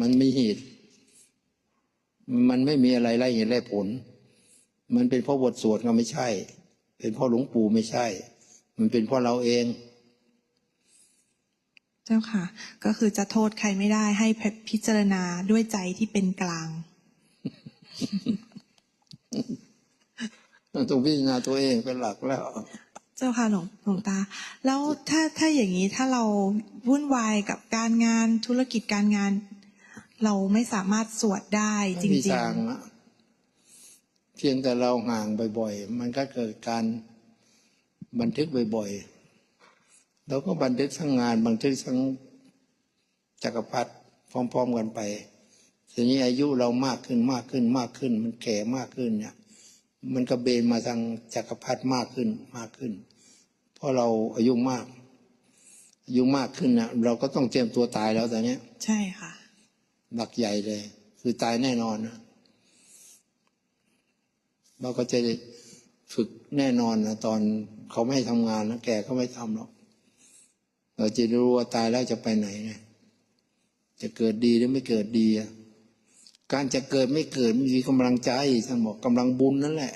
มันมีเหตุ มันไม่มีอะไรไล่เหตุไล่ผล มันเป็นเพราะบทสวดก็ไม่ใช่ เป็นเพราะหลวงปู่ไม่ใช่ มันเป็นเพราะเราเอง เจ้าค่ะ ก็คือจะโทษใครไม่ได้ให้พิจารณาด้วยใจที่เป็นกลางต้องพิจารณาตัวเองเป็นหลักแล้ว เจ้าค่ะหลวงหลวงตา แล้วถ้าถ้าอย่างนี้ถ้าเราวุ่นวายกับการงานธุรกิจการงาน เราไม่สามารถสวดได้จไม่มีริงทางอะเพียงแต่เราห่างบ่อยๆ มันก็เกิดการบันทึกบ่อยๆ เราก็บันทึกทั้งงานบันทึกทั้งจักรพรรดิพร้อม ๆ กันไป ทีนี้อายุเรามากขึ้นมากขึ้นมากขึ้น มันแก่มากขึ้นเนี่ย มันก็เบนมาทางจักรพรรดิมากขึ้นมากขึ้น เพราะเราอายุมากอายุมากขึ้นเนี่ยเราก็ต้องเตรียมตัวตายแล้วตอนเนี้ยๆใช่ค่ะ หลักใหญ่เลย คือตายแน่นอนนะเราก็จะฝึกแน่นอนนะตอนเขาไม่ให้ทำงานนะแกก็ไม่ทำหรอกเราจะรู้ว่าตายแล้วจะไปไหนไงจะเกิดดีหรือไม่เกิดดี การจะเกิดไม่เกิดมันมีกำลังใจท่านบอกกำลังบุญนั่นแหละ